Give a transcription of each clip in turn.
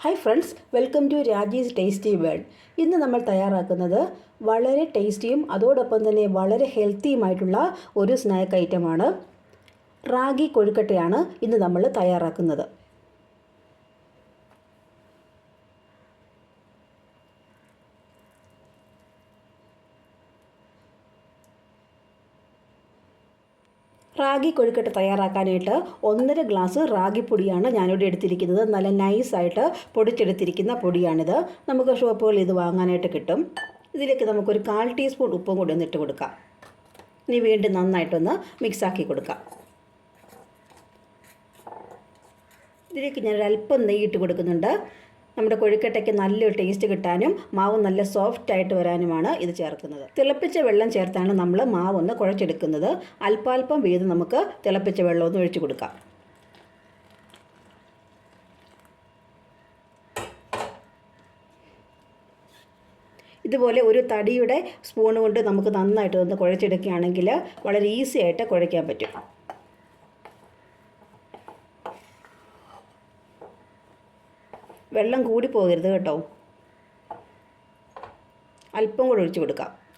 Hi friends welcome to Raji's tasty world ഇന്ന് നമ്മൾ തയ്യാറാക്കുന്നത് വളരെ ടേസ്റ്റിയും അതോടൊപ്പം തന്നെ വളരെ ഹെൽത്തിയുമായിട്ടുള്ള ഒരു സ്നാക്ക് ഐറ്റമാണ് റാഗി കൊഴുക്കട്ടയാണ് ഇന്ന് നമ്മൾ തയ്യാറാക്കുന്നത്. റാഗി കൊഴുക്കട്ട തയ്യാറാക്കാനായിട്ട് ഒന്നര ഗ്ലാസ് റാഗിപ്പൊടിയാണ് ഞാനിവിടെ എടുത്തിരിക്കുന്നത്. നല്ല നൈസായിട്ട് പൊടിച്ചെടുത്തിരിക്കുന്ന പൊടിയാണിത്. നമുക്ക് ഷോപ്പുകളിൽ ഇത് വാങ്ങാനായിട്ട് കിട്ടും. ഇതിലേക്ക് നമുക്കൊരു കാൽ ടീസ്പൂൺ ഉപ്പും കൂടി ഒന്ന് ഇട്ട് കൊടുക്കാം. ഇനി വീണ്ടും നന്നായിട്ടൊന്ന് മിക്സാക്കി കൊടുക്കാം. ഇതിലേക്ക് ഞാൻ അല്പം നെയ്യ് ഇട്ട് കൊടുക്കുന്നുണ്ട്. നമ്മുടെ കൊഴുക്കട്ടയ്ക്ക് നല്ലൊരു ടേസ്റ്റ് കിട്ടാനും മാവ് നല്ല സോഫ്റ്റ് ആയിട്ട് വരാനുമാണ് ഇത് ചേർക്കുന്നത്. തിളപ്പിച്ച വെള്ളം ചേർത്താണ് നമ്മൾ മാവ് ഒന്ന് കുഴച്ചെടുക്കുന്നത്. അല്പാൽപ്പം വീതം നമുക്ക് തിളപ്പിച്ച വെള്ളം ഒന്ന് ഒഴിച്ചു കൊടുക്കാം. ഇതുപോലെ ഒരു തടിയുടെ സ്പൂൺ കൊണ്ട് നമുക്ക് നന്നായിട്ട് ഒന്ന് കുഴച്ചെടുക്കുകയാണെങ്കിൽ വളരെ ഈസി ആയിട്ട് കുഴയ്ക്കാൻ പറ്റും. വെള്ളം കൂടി പോകരുത് കേട്ടോ. അല്പം കൂടെ ഒഴിച്ചു കൊടുക്കാം.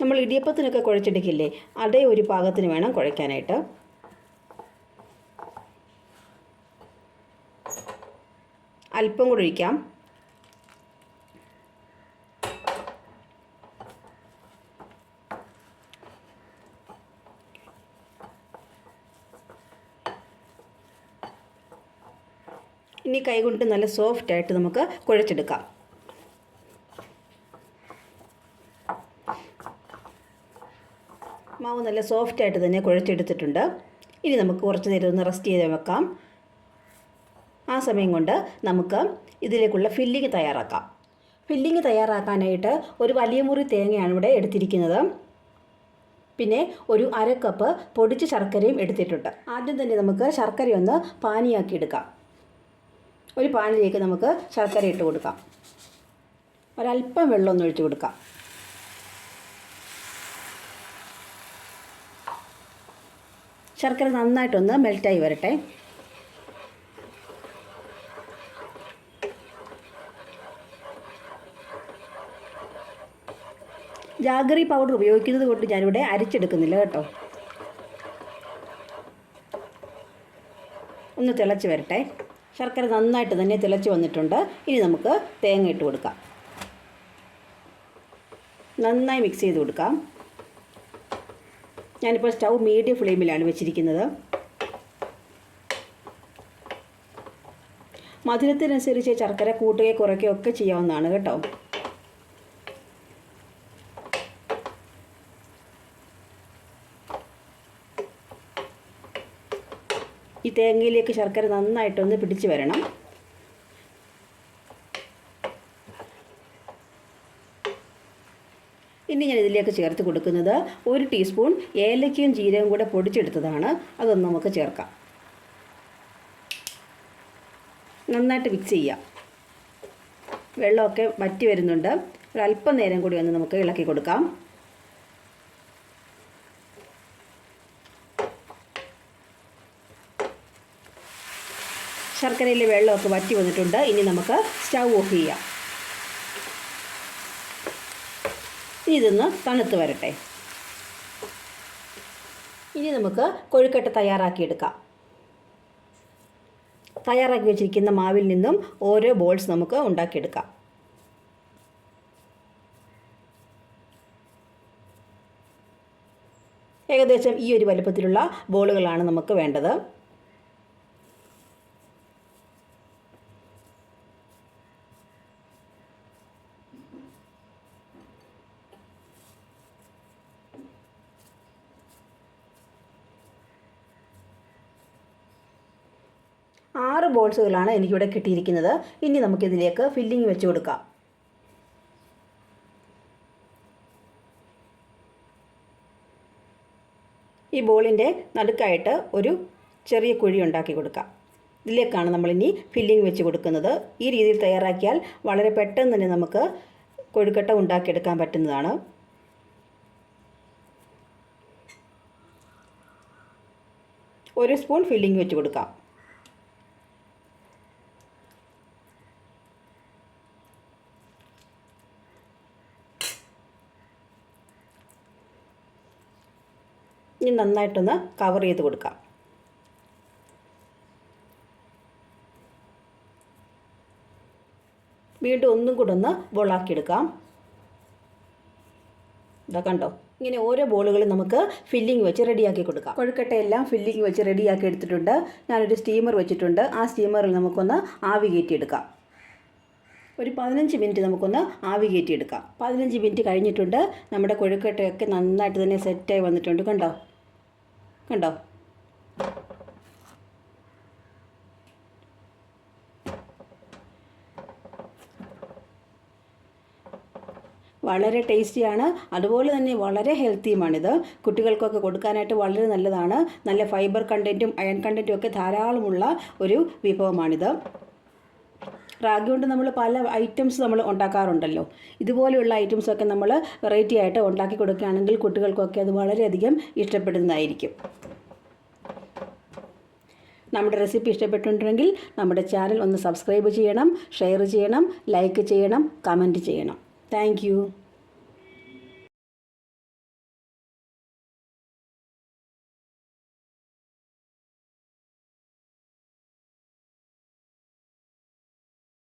നമ്മൾ ഇടിയപ്പത്തിനൊക്കെ കുഴച്ചെടുക്കില്ലേ അതേ ഒരു പാകത്തിന് വേണം കുഴയ്ക്കാനായിട്ട്. അല്പം കൂടെ ഒഴിക്കാം. ഇനി കൈകൊണ്ട് നല്ല സോഫ്റ്റ് ആയിട്ട് നമുക്ക് കുഴച്ചെടുക്കാം. മാവ് നല്ല സോഫ്റ്റ് ആയിട്ട് തന്നെ കുഴച്ചെടുത്തിട്ടുണ്ട്. ഇനി നമുക്ക് കുറച്ച് നേരം ഒന്ന് റെസ്റ്റ് ചെയ്ത് വെക്കാം. ആ സമയം കൊണ്ട് നമുക്ക് ഇതിലേക്കുള്ള ഫില്ലിങ് തയ്യാറാക്കാം. ഫില്ലിങ് തയ്യാറാക്കാനായിട്ട് ഒരു വലിയ മുറി തേങ്ങയാണ് ഇവിടെ എടുത്തിരിക്കുന്നത്. പിന്നെ ഒരു അര കപ്പ് പൊടിച്ച ശർക്കരയും എടുത്തിട്ടുണ്ട്. ആദ്യം തന്നെ നമുക്ക് ശർക്കരയൊന്ന് പാനിയാക്കി എടുക്കാം ഒരു പാനിലേക്ക് നമുക്ക് ശർക്കര ഇട്ട് കൊടുക്കാം. ഒരല്പം വെള്ളം ഒന്ന് ഒഴിച്ച് കൊടുക്കാം. ശർക്കര നന്നായിട്ടൊന്ന് മെൽറ്റായി വരട്ടെ. ജാഗറി പൗഡർ ഉപയോഗിക്കുന്നത് കൊണ്ട് ഞാനിവിടെ അരിച്ചെടുക്കുന്നില്ല കേട്ടോ. ഒന്ന് തിളച്ച് വരട്ടെ. ശർക്കര നന്നായിട്ട് തന്നെ തിളച്ച് വന്നിട്ടുണ്ട്. ഇനി നമുക്ക് തേങ്ങ ഇട്ട് കൊടുക്കാം. നന്നായി മിക്സ് ചെയ്ത് കൊടുക്കാം. ഞാനിപ്പോൾ സ്റ്റൗ മീഡിയം ഫ്ലെയിമിലാണ് വെച്ചിരിക്കുന്നത്. മധുരത്തിനനുസരിച്ച് ശർക്കര കൂട്ടുകയോ കുറയ്ക്കുകയോ ഒക്കെ ചെയ്യാവുന്നതാണ് കേട്ടോ. ഈ തേങ്ങയിലേക്ക് ശർക്കര നന്നായിട്ടൊന്ന് പിടിച്ച് വരണം. ഇനി ഞാൻ ഇതിലേക്ക് ചേർത്ത് കൊടുക്കുന്നത് ഒരു ടീസ്പൂൺ ഏലക്കയും ജീരകവും കൂടെ പൊടിച്ചെടുത്തതാണ്. അതൊന്ന് നമുക്ക് ചേർക്കാം. നന്നായിട്ട് മിക്സ് ചെയ്യാം. വെള്ളമൊക്കെ വറ്റി വരുന്നുണ്ട്. ഒരല്പം നേരം കൂടി ഒന്ന് നമുക്ക് ഇളക്കി കൊടുക്കാം. ശർക്കരയിലെ വെള്ളമൊക്കെ വറ്റി വന്നിട്ടുണ്ട്. ഇനി നമുക്ക് സ്റ്റൗ ഓഫ് ചെയ്യാം. ഇതൊന്ന് തണുത്ത് വരട്ടെ. ഇനി നമുക്ക് കൊഴുക്കട്ട തയ്യാറാക്കിയെടുക്കാം തയ്യാറാക്കി വെച്ചിരിക്കുന്ന മാവിൽ നിന്നും ഓരോ ബോൾസ് നമുക്ക് ഉണ്ടാക്കിയെടുക്കാം. ഏകദേശം ഈ ഒരു വലുപ്പത്തിലുള്ള ബോളുകളാണ് നമുക്ക് വേണ്ടത്. ആറ് ബോൾസുകളാണ് എനിക്കിവിടെ കിട്ടിയിരിക്കുന്നത്. ഇനി നമുക്കിതിലേക്ക് ഫില്ലിംഗ് വെച്ച് കൊടുക്കാം. ഈ ബോളിന്റെ നടുക്കായിട്ട് ഒരു ചെറിയ കുഴി ഉണ്ടാക്കി കൊടുക്കാം. ഇതിലേക്കാണ് നമ്മളിനി ഫില്ലിംഗ് വെച്ച് കൊടുക്കുന്നത്. ഈ രീതിയിൽ തയ്യാറാക്കിയാൽ വളരെ പെട്ടെന്ന് തന്നെ നമുക്ക് കൊഴുക്കട്ട ഉണ്ടാക്കിയെടുക്കാൻ പറ്റുന്നതാണ്. ഒരു സ്പൂൺ ഫില്ലിംഗ് വെച്ച് കൊടുക്കാം. ഇനി നന്നായിട്ടൊന്ന് കവർ ചെയ്ത് കൊടുക്കാം. വീണ്ടും ഒന്നും കൂടെ ഒന്ന് ബോളാക്കിയെടുക്കാം ഇതാ കണ്ടോ? ഇങ്ങനെ ഓരോ ബോളുകളും നമുക്ക് ഫില്ലിംഗ് വെച്ച് റെഡിയാക്കി കൊടുക്കാം. കൊഴുക്കട്ടയെല്ലാം ഫില്ലിംഗ് വെച്ച് റെഡിയാക്കി എടുത്തിട്ടുണ്ട്. ഞാനൊരു സ്റ്റീമർ വെച്ചിട്ടുണ്ട്. ആ സ്റ്റീമറിൽ നമുക്കൊന്ന് ആവി കയറ്റിയെടുക്കാം ഒരു പതിനഞ്ച് മിനിറ്റ് നമുക്കൊന്ന് ആവി കയറ്റിയെടുക്കാം പതിനഞ്ച് മിനിറ്റ് കഴിഞ്ഞിട്ടുണ്ട്. നമ്മുടെ കൊഴുക്കട്ടയൊക്കെ നന്നായിട്ട് തന്നെ സെറ്റായി വന്നിട്ടുണ്ട്. കണ്ടോ? കണ്ടോ? വളരെ ടേസ്റ്റിയാണ്. അതുപോലെ തന്നെ വളരെ ഹെൽത്തിയുമാണിത്. കുട്ടികൾക്കൊക്കെ കൊടുക്കാനായിട്ട് വളരെ നല്ലതാണ്. നല്ല ഫൈബർ കണ്ടന്റും അയൺ കണ്ടന്റും ഒക്കെ ധാരാളമുള്ള ഒരു വിഭവമാണിത്. റാഗി കൊണ്ട് നമ്മൾ പല ഐറ്റംസ് നമ്മൾ ഉണ്ടാക്കാറുണ്ടല്ലോ. ഇതുപോലെയുള്ള ഐറ്റംസൊക്കെ നമ്മൾ വെറൈറ്റി ആയിട്ട് ഉണ്ടാക്കി കൊടുക്കുകയാണെങ്കിൽ കുട്ടികൾക്കൊക്കെ അത് വളരെയധികം ഇഷ്ടപ്പെടുന്നതായിരിക്കും. നമ്മുടെ റെസിപ്പി ഇഷ്ടപ്പെട്ടിട്ടുണ്ടെങ്കിൽ നമ്മുടെ ചാനൽ ഒന്ന് സബ്സ്ക്രൈബ് ചെയ്യണം ഷെയർ ചെയ്യണം ലൈക്ക് ചെയ്യണം കമന്റ് ചെയ്യണം. താങ്ക്